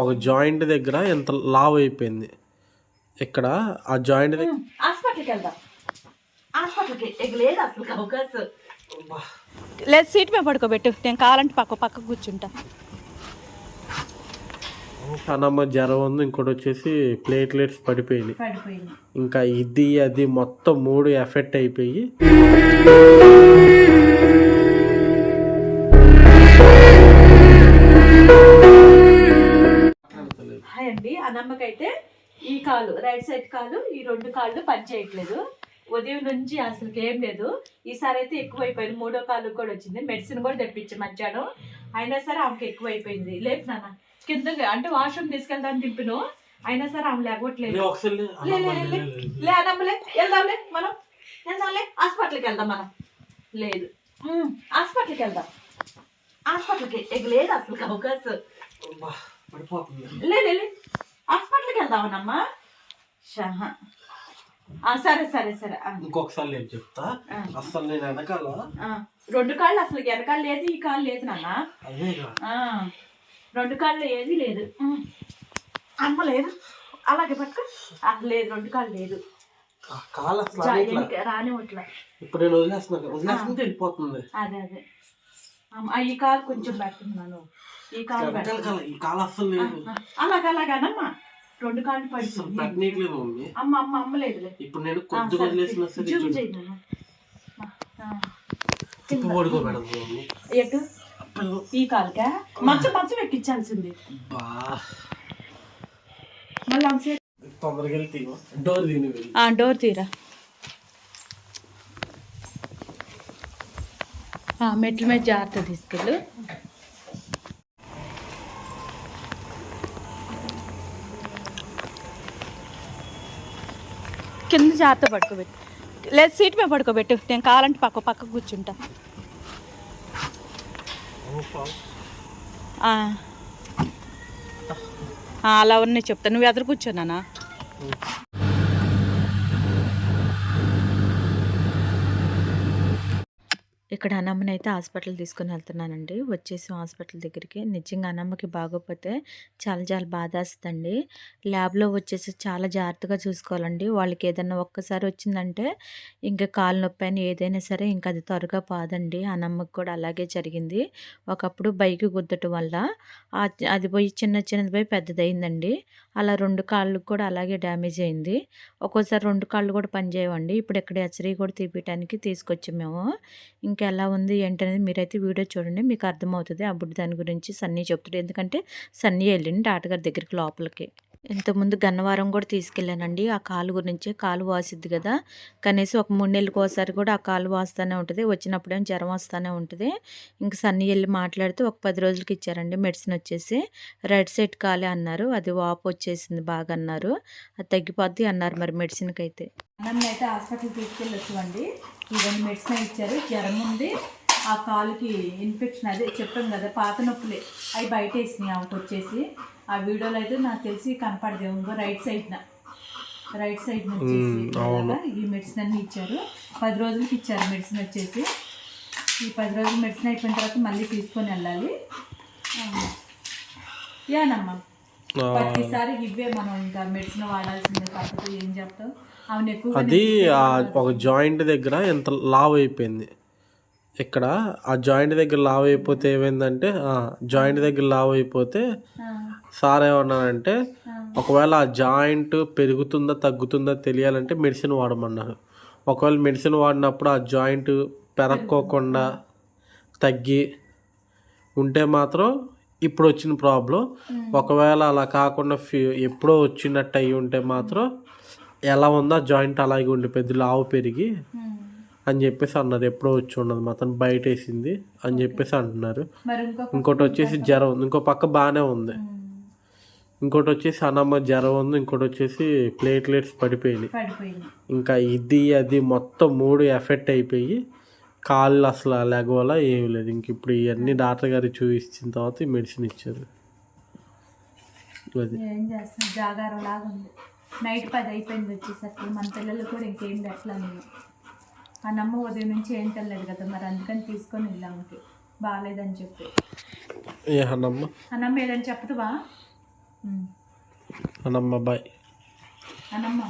ఒక జాయింట్ దగ్గర ఎంత లావ్ అయిపోయింది? ఇక్కడ ఆ జాయింట్ దగ్గర హాస్పిటల్కి వెళ్దాం. హాస్పిటల్కి ఇక లేదు అసలు అవకాశం లేదు సీట్ మీద పడుకోబెట్టు. నేను కావాలంటే పక్క పక్క కూర్చుంటా. అన్నమ్మ జ్వరం ఉంది. ఇంకోటి వచ్చేసి ప్లేట్లెట్స్ పడిపోయినాయి. పడిపోయింది ఇంకా ఇది అది మొత్తం మూడు ఎఫెక్ట్ అయిపోయి అండి ఆ నమ్మకైతే ఈ కాలు రైట్ సైడ్ కాలు ఈ రెండు కాళ్ళు పని చేయట్లేదు. ఉదయం నుంచి అసలు ఏం లేదు. ఈసారి అయితే ఎక్కువైపోయింది. మూడో కాలు కూడా వచ్చింది. మెడిసిన్ కూడా తెప్పించి మధ్యాహ్నం. అయినా సరే ఆమెకి ఎక్కువైపోయింది. లేదు నాన్న. కింద అంటే వాష్రూమ్ తీసుకెళ్దాం తిప్పిను అయినా సరే ఆమె లేకపోవట్లేదు లే, వెళ్దాంలే మనం. వెళ్దాంలే హాస్పిటల్కి వెళ్దాం మనం. లేదు. హాస్పిటల్కి వెళ్దాం. హాస్పిటల్కి లేదు అసలు అవకాశం. లే. వెళ్దామనమ్మా షహా. సరే సరే సరే. ఇంకొకసారి నేను చెప్తా. అసలు నేను వెనకాల. రెండు కాళ్ళు అసలు వెనకాల లేదు ఈ కాళ్ళు లేదు నాన్న. రెండు కాళ్ళు ఏది లేదు. అమ్మ లేదు. అలాగే పట్టుకో. లేదు రెండు కాళ్ళు లేదు. రానివ్వట్లే. ఇప్పుడు నేను వదిలేస్తున్నా కదా, వదిలేస్తుంటే వెళ్ళిపోతుంది. అదే అదే. ఈ కాలు కొంచెం పెడుతున్నాను ఈ కాలు ఈ కాలు అసలు లేదు. అలాగ అలాగనమ్మా రెండు కాళ్ళు పడుతుంది అమ్మ అమ్మ అమ్మలేదులే ఇప్పుడు నేను కొద్దిగా. వదిలేసిన సరే ఎటు? ఈ కాలుకా? మంచం మంచం ఎక్కించాల్సింది. బా మళ్ళీ అంతే తొందరగా వెళ్తే డోర్ డోర్ తీరా. మెట్ల మీద జాగ్రత్త తీసుకెళ్ళు. కింద జాగ్రత్త పడుకోబెట్టు. లేదు సీట్ మీద పడుకోబెట్టు. నేను కావాలంటే పక్క పక్క కూర్చుంటా. అలా ఉన్నాయి చెప్తా. నువ్వు ఎదురు కూర్చున్నానా ఇక్కడ అన్నమ్మని అయితే హాస్పిటల్ తీసుకుని వెళ్తున్నానండి. వచ్చేసి హాస్పిటల్ దగ్గరికి. నిజంగా అన్నమ్మకి బాగోకపోతే చాలా చాలా బాధేస్తుందండి. ల్యాబ్లో వచ్చేసి చాలా జాగ్రత్తగా చూసుకోవాలండి. వాళ్ళకి ఏదైనా ఒక్కసారి వచ్చిందంటే ఇంకా కాలు నొప్పి అని ఏదైనా సరే ఇంకా అది త్వరగా పాదండి అన్నమ్మకి కూడా అలాగే జరిగింది. ఒకప్పుడు బైక్ గుద్దటం వల్ల అది పోయి చిన్న చిన్నది పోయి పెద్దదైందండి అలా రెండు కాళ్ళు కూడా అలాగే డ్యామేజ్ అయింది. ఒక్కోసారి రెండు కాళ్ళు కూడా పనిచేయవండి. ఇప్పుడు ఇక్కడ హెచ్చరీ కూడా తీపియటానికి తీసుకొచ్చాం మేము. ఇంకా ఎలా ఉంది ఏంటనేది మీరైతే వీడియో చూడండి మీకు అర్థమవుతుంది. అప్పుడు దాని గురించి సన్నీ చెప్తాడు ఎందుకంటే సన్నీ వెళ్ళింది ఆటగారి దగ్గరికి లోపలికి. ఇంతకుముందు గన్నవరం కూడా తీసుకెళ్ళానండి. ఆ కాలు గురించి కాలు వాసిద్ది కదా. కనీసం ఒక మూడు నెలలకు ఒకసారి కూడా ఆ కాలు వాస్తూనే ఉంటుంది. వచ్చినప్పుడేమో జ్వరం వస్తూనే ఉంటుంది. ఇంక సన్నీ వెళ్ళి మాట్లాడితే ఒక పది రోజులకి ఇచ్చారండి మెడిసిన్ వచ్చేసి. రైట్ సైడ్ కాలే అన్నారు. అది వాపు వచ్చేసింది బాగా అన్నారు. అది తగ్గిపోద్ది అన్నారు మరి మెడిసిన్కి అయితే నన్ను అయితే హాస్పిటల్ తీసుకెళ్ళి వచ్చామండి ఇవన్నీ మెడిసిన్ ఇచ్చారు. జ్వరం ఉంది. ఆ కాలుకి ఇన్ఫెక్షన్ అదే చెప్పాం కదా పాత నొప్పులే. అవి బయట వేసినాయి ఆమెకు వచ్చేసి. ఆ వీడియోలో అయితే నాకు తెలిసి కనపడదు. ఇంకో రైట్ సైడ్న రైట్ సైడ్ నుంచి. ఈ మెడిసిన్ అన్ని ఇచ్చారు. పది రోజులకి ఇచ్చారు మెడిసిన్ వచ్చేసి. ఈ పది రోజులు మెడిసిన్ అయిపోయిన తర్వాత మళ్ళీ తీసుకొని వెళ్ళాలి. యానమ్మా ప్రతిసారి ఇవే మనం ఇంకా మెడిసిన్ వాడాల్సిందే కాకపోతే ఏం చెప్తాం అవును ఎక్కువ అది ఒక జాయింట్ దగ్గర ఎంత లావ్ అయిపోయింది. ఇక్కడ ఆ జాయింట్ దగ్గర లావ్ అయిపోతే ఏమైందంటే జాయింట్ దగ్గర లావ్ అయిపోతే సార్ ఏమన్నారంటే ఒకవేళ ఆ జాయింట్ పెరుగుతుందా తగ్గుతుందా తెలియాలంటే మెడిసిన్ వాడమన్నారు. ఒకవేళ మెడిసిన్ వాడినప్పుడు ఆ జాయింట్ పెరక్కోకుండా తగ్గి ఉంటే మాత్రం ఇప్పుడు వచ్చిన ప్రాబ్లం ఒకవేళ అలా కాకుండా ఫీ ఎప్పుడో వచ్చినట్టు అయి ఉంటే మాత్రం ఎలా ఉందో జాయింట్ అలాగే ఉండిపోద్ది లావు పెరిగి అని చెప్పేసి అన్నారు. ఎప్పుడో వచ్చి ఉండదు మొత్తం బయట వేసింది అని చెప్పేసి అంటున్నారు. ఇంకోటి వచ్చేసి జ్వరం ఉంది. ఇంకో పక్క బాగానే ఉంది. ఇంకోటి వచ్చేసి అన్నమ్మ జ్వరం ఉంది. ఇంకోటి వచ్చేసి ప్లేట్లెట్స్ పడిపోయినాయి. ఇంకా ఇది అది మొత్తం మూడు ఎఫెక్ట్ అయిపోయి కాళ్ళు అసలు లేగవల ఏమి లేదు. ఇంక ఇప్పుడు ఇవన్నీ డాక్టర్ గారికి చూపించిన తర్వాత ఈ మెడిసిన్ ఇచ్చారు. అది. ఏం చేస్తాం? జాగారం లాగా ఉంది. నైట్ పది అయిపోయింది వచ్చేసరికి. మన పిల్లలు కూడా ఇంకేం పెట్టలే నేను ఆ నమ్మ ఉదయం నుంచి ఏం తెల్లదు కదా మరి. అందుకని తీసుకొని వెళ్ళాము బాగాలేదని చెప్పి. ఏ అన్నమ్మ? ఆ నమ్మ ఏదని చెప్తావా అనమ్మ బాయ్. అనమ్మ